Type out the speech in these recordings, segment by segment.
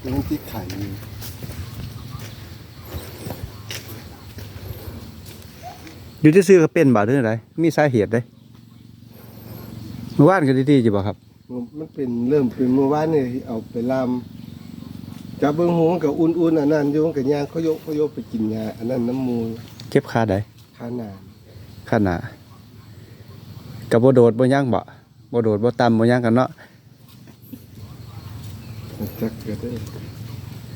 เป็นที่ไข่อยู่อยู่ที่ซื้อก็เป็นบ่าหรืออะไรมีสาเหตุได้เมื่อวานก็ดีๆจีบ่ครับ มันเป็นเริ่มเป็นเมื่อวานนี่เอาไปลามจับเบิ้งหูมันกับอุ่นๆอันนั้นอยู่มันกับยางเขายกเขายกไปกินยาอันนั้นน้ำมูลเก็บคาใดขานานคาหนากับบ่โดดบ่ย่างบ่บ่โดดบ่ต่ำบ่ย่างกันเนาะ จักเกิดได้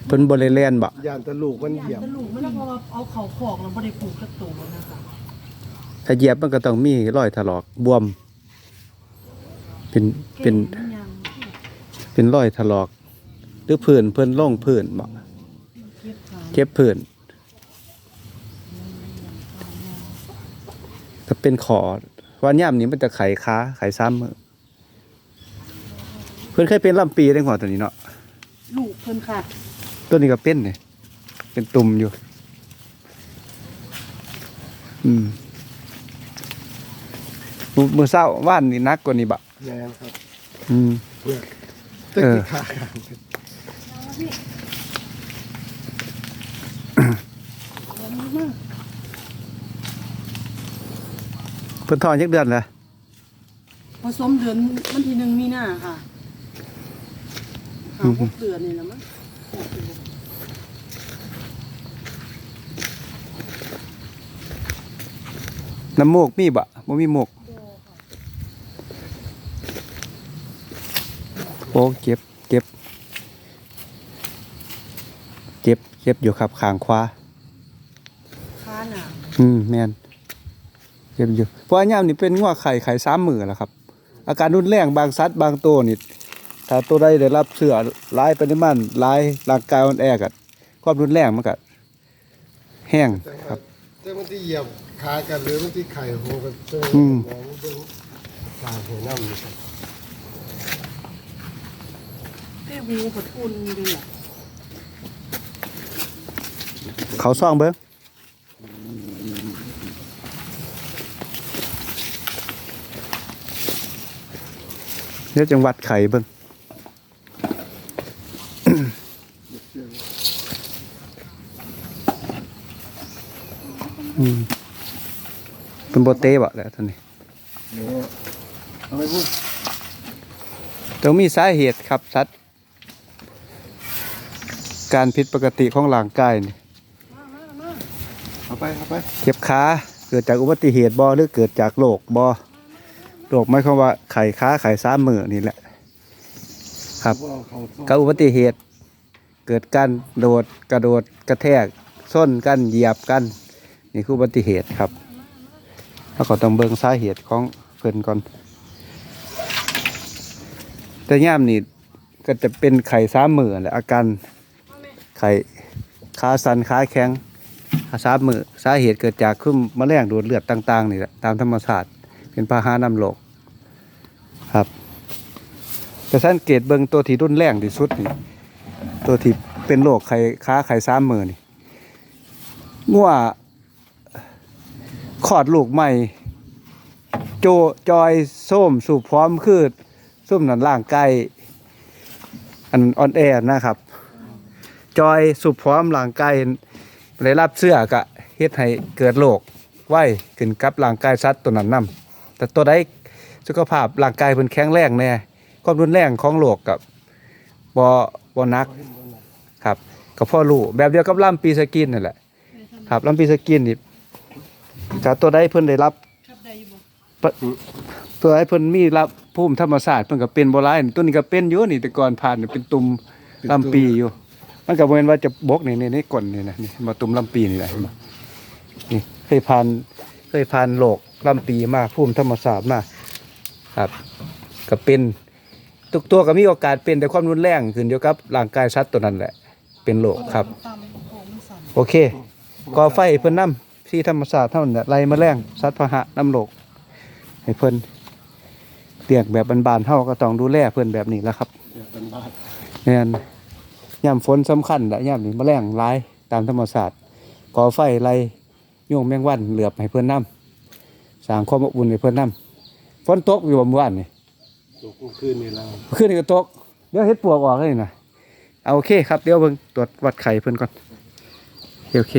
เพิ่นบ่ได้แล่นบ่ยานตะลูกมันเหยียบแต่ลูกมันเพราะว่าเอาเขาขอกแล้วบ่ได้ปลูกกระตูนะคะถ้าเหยียบมันก็ต้องมีรอยถลอกบวม เป็นเป็น ก่งยังเป็นรอยถลอก หรือผื่นเพิ่นลงผื่นบ่เก็บขาเก็บผื่นถ้าเป็นขอว่าย่ามนี้มันจะไขขาไขซ้ำมือเพิ่นเคยเป็นลำปีได้หัวตัวนี้เนาะลูก เพิ่นค่ะตัวนี้ก็เป็นเนี่ยเป็นตุ่มอยู่ อืมมือมือเศร้าว่านนี่นักกว่านี้บะแน่ครับอืมตะเออกี้ขากันเพิ่นทอนยักเดือนเลยผสมเดือนวันที่หนึ่งมีนาค่ะ หาหกเดือนนี่แหละมั้งน้ำมูกมีบะบ่มีมูกโอ้เจ็บเจ็บเจ็บเจ็บอยู่ครับขางขวาค้าหนาอืมแม่นเจ็บอยู่เพราะอันยามนี่เป็นงัวไข่ไข่สามมือแหละครับ อาการรุนแรงบางสัตว์บางตัวนี่ ถ้าตัวใดได้รับเสือหลายปริมาณหลายร่างกายอ่อนแอกัความรุนแรงมันก็แห้งครับแต่มันที่เหยียบขากันหรือมันที่ไข่หูกันเจออืมมองเบิ้งตาหัวน้ำนี่ครับแค่หูผดอุ่นดีอะเขาซ่องเบิ้งเดี๋ยวจังหวัดไข่เบิ้ง อืมเป็นโบเต้บ่แหละท่านนี่เอาไปพูดต้องมีสาเหตุครับสัตว์การผิดปกติของร่างกายนี่เอาไปเอาไปเจ็บขาเกิดจากอุบัติเหตุบ่หรือเกิดจากโรคบ่โรคหมายควาว่าไข้ขาไข้ซ้ำมือนี่แหละ ครับเอาเขาซ่อนกับอุบัติเหตุ เกิดการโดดกระโดดกระแทกส้นกันเหยียบกัน นี่คืออุบัติเหตุครับแล้วก็ต้องเบิ่งสาเหตุของเพิ่นก่อน แต่ย่ามนี่ก็จะเป็นไข้ซ้ำมือแหละอาการไข้ขาสั่นขาแข็งขาซ้ำมือสาเหตุเกิดจากขึ้นมะแรงดูดเลือดต่างๆนี่แหละตามธรรมชาติเป็นพาหานำโรคครับแต่สังเกตเบิ่งตัวที่รุนแรงที่สุดนี่ตัวที่เป็นโรคไข้ขาไข้ซ้ำมือนี่งัว ขอดลูกใหม่ โจจอยส้มสูบพร้อมคือส้มนั่นร่างกายอันออนแอร์นะครับ จอยสูบพร้อมร่างกายได้รับเสื้อกะเฮ็ดให้เกิดโรคไว้ขึ้นกับร่างกายสัตว์ตัวนั้นนํแต่ตัวใดสุขภาพร่างกายเพิ่นแข็งแรงแน่ความรุนแรงของโรคกับบ่บ่นักครับก็พ่อรู้แบบเดียวกับลำปีสกินนั่นแหละครับลำปีสกินนี่ ถ้าตัวใดเพิ่นได้รับครับได้อยู่บ่ตัวไอ้เพิ่นมีรับภูมิธรรมศาสตร์เพิ่นก็เป็นบ่หลายนี่ตัวนี้ก็เป็นอยู่นี่แต่ก่อนผ่านนี่เป็นตุ่มลำปีอยู่ มันก็บ่แม่นว่าจะบกนี่นี่ในก้นนี่นะนี่มาตุ่มลำปีนี่แหละเห็นบ่นี่เคยผ่านเคยผ่านโรคลำปีมาภูมิธรรมศาสตร์มาครับก็เป็นทุกตัวก็มีโอกาสเป็นแต่ความรุนแรงขึ้นอยู่กับร่างกายสัตว์ตัวนั้นแหละ เป็นโรคครับตำโอ้มันสั่น โอเคก่อไฟเพิ่นนํ ที่ธรรมศาสตร์เท่านั้นแหละไล่แมลงสัตว์พาหะน้ำโลกให้เพิ่นเลี้ยงแบบบานๆเฮาก็ต้องดูแลเพิ่นแบบนี้แหล้วครับเหยียบเป็นบ้านแม่นยามฝนสำคัญและยามนี้แมลงหลายตามธรรมศาสตร์ก่อไฟไล่ยุงแมงวันเหลือบให้เพิ่นนํสร้างความอบอุ่นให้เพิ่นนํฝนตกอยู่บ่เมื่อวานนี่ตกกลางคืนนี่เราขึ้นนี่ก็ตกเดี๋ยวเฮ็ดปวกออกเลยนะเอาโอเคครับเดี๋ยวเบิ่งตรวจวัดไข่เพิ่นก่อนโอเคโอเค